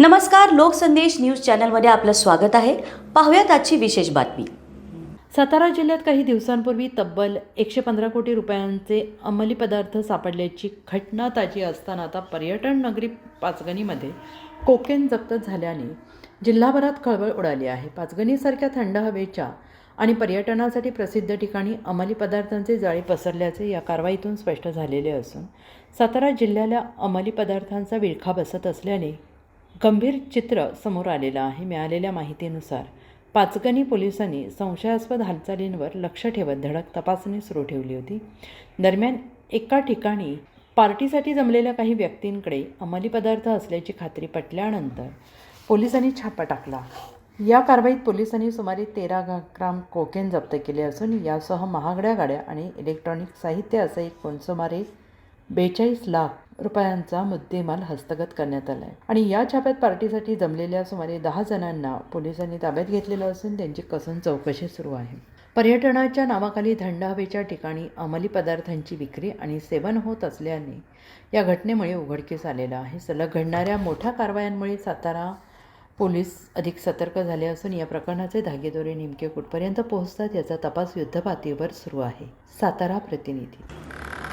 नमस्कार लोकसंदेश न्यूज चॅनलमध्ये आपलं स्वागत आहे. पाहूयात आजची विशेष बातमी. सातारा जिल्ह्यात काही दिवसांपूर्वी तब्बल एकशे पंधरा कोटी रुपयांचे अंमली पदार्थ सापडल्याची घटना ताजी असताना आता पर्यटन नगरी पाचगणीमध्ये कोकेन जप्त झाल्याने जिल्हाभरात खळबळ उडाली आहे. पाचगणीसारख्या थंड हवेच्या आणि पर्यटनासाठी प्रसिद्ध ठिकाणी अंमली पदार्थांचे जाळे पसरल्याचे या कारवाईतून स्पष्ट झालेले असून सातारा जिल्ह्याला अंमली पदार्थांचा विळखा बसत असल्याने गंभीर चित्र समोर आलेलं आहे. मिळालेल्या माहितीनुसार पाचगणी पोलिसांनी संशयास्पद हालचालींवर लक्ष ठेवत धडक तपासणी सुरू ठेवली होती. दरम्यान एका ठिकाणी पार्टीसाठी जमलेल्या काही व्यक्तींकडे अंमली पदार्थ असल्याची खात्री पटल्यानंतर पोलिसांनी छापा टाकला. या कारवाईत पोलिसांनी सुमारे तेरा ग्राम कोकेन जप्त केले असून यासह महागड्या गाड्या आणि इलेक्ट्रॉनिक साहित्य असं एकूण सुमारे बेचाळीस लाख रुपयांचा मुद्देमाल हस्तगत करण्यात आला आहे आणि या छाप्यात पार्टीसाठी जमलेल्या सुमारे दहा जणांना पोलिसांनी ताब्यात घेतलेलं असून त्यांची कसून चौकशी सुरू आहे. पर्यटनाच्या नावाखाली थंड हवेच्या ठिकाणी अंमली पदार्थांची विक्री आणि सेवन होत असल्याने या घटनेमुळे उघडकीस आलेलं आहे. सलग घडणाऱ्या मोठ्या कारवायांमुळे सातारा पोलीस अधिक सतर्क झाले असून या प्रकरणाचे धागेदोरे नेमके कुठपर्यंत पोहोचतात याचा तपास युद्धपातळीवर सुरू आहे. सातारा प्रतिनिधी